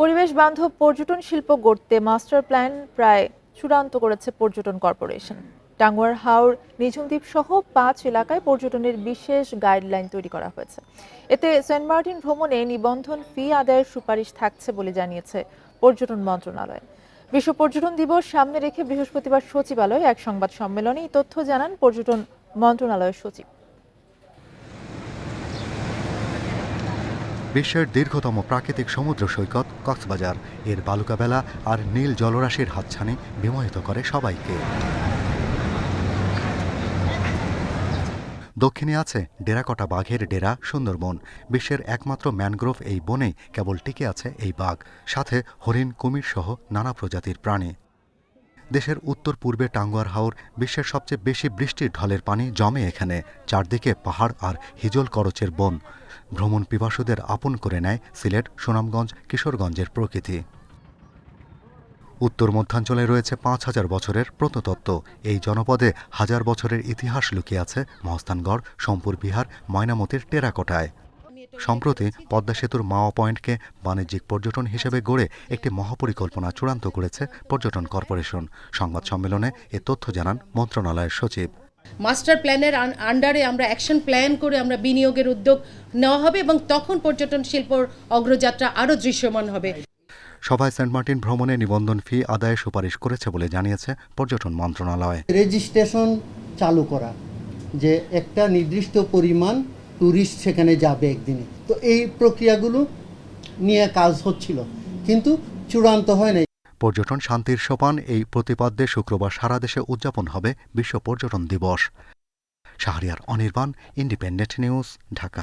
পরিবেশ বান্ধব পর্যটন শিল্প গড়তে মাস্টার প্ল্যান প্রায় চূড়ান্ত করেছে পর্যটন কর্পোরেশন। টাঙ্গুয়ার হাওর নিঝুম দ্বীপ সহ পাঁচ এলাকায় পর্যটনের বিশেষ গাইডলাইন তৈরি করা হয়েছে। এতে সেন্ট মার্টিন ভ্রমণে নিবন্ধন ফি আদায়ের সুপারিশ থাকছে বলে জানিয়েছে পর্যটন মন্ত্রণালয়। বিশ্ব পর্যটন দিবস সামনে রেখে বৃহস্পতিবার সচিবালয়ে এক সংবাদ সম্মেলনে এই তথ্য জানান পর্যটন মন্ত্রণালয়ের সচিব। বিশ্বের দীর্ঘতম প্রাকৃতিক সমুদ্র সৈকত কক্সবাজার। এর বালুকাবেলা আর নীল জলরাশির হাতছানি বিমোহিত করে সবাইকে। দক্ষিণে আছে ডেরাকটা বাঘের ডেরা, সুন্দরবন। বিশ্বের একমাত্র ম্যানগ্রোভ এই বনেই কেবল টিকে আছে এই বাঘ। সাথে হরিণ, কুমির সহ নানা প্রজাতির প্রাণী। দেশের উত্তর পূর্বে টাঙ্গুয়ার হাওর বিশ্বের সবচেয়ে বেশি বৃষ্টির ঢলের পানি জমে এখানে, চারদিকে পাহাড় আর হিজল করচের বন। ভ্রমণ পিপাসুদের আপন করে নেয় সিলেট, সুনামগঞ্জ, কিশোরগঞ্জের প্রকৃতি। উত্তর মধ্যাঞ্চলে রয়েছে পাঁচ হাজার বছরের প্রত্নতত্ত্ব। এই জনপদে হাজার বছরের ইতিহাস লুকিয়ে আছে মহস্তানগড় সোমপুর বিহার, ময়নামতির টেরাকোটায়। সম্প্রতি পদ্মা সেতুর মাওয়া পয়েন্টকে বাণিজ্যিক পর্যটন হিসেবে গড়ে একটি মহাপরিকল্পনা চূড়ান্ত করেছে পর্যটন কর্পোরেশন। সংবাদ সম্মেলনে এ তথ্য জানান মন্ত্রণালয়ের সচিব। মাস্টার প্ল্যানের আন্ডারে আমরা অ্যাকশন প্ল্যান করে আমরা বিনিয়োগের উদ্যোগ নেওয়া হবে এবং তখন পর্যটন শিল্পর অগ্রযাত্রা আরও দৃশ্যমান হবে। সভায় সেন্ট মার্টিন ভ্রমণে নিবন্ধন ফি আদায়ের সুপারিশ করেছে বলে জানিয়েছে পর্যটন মন্ত্রণালয়। রেজিস্ট্রেশন চালু করা যে একটা নির্দিষ্ট পরিমাণ ট্যুরিস্ট সেখানে যাবে একদিনে। তো এই প্রক্রিয়াগুলো নিয়ে কাজ হচ্ছিল। কিন্তু চূড়ান্ত হয় নাই। পর্যটন শান্তির সোপান এই প্রতিপাদ্যে শুক্রবার সারা দেশে উদযাপন হবে বিশ্ব পর্যটন দিবস। Shahriar Anirban independent news Dhaka.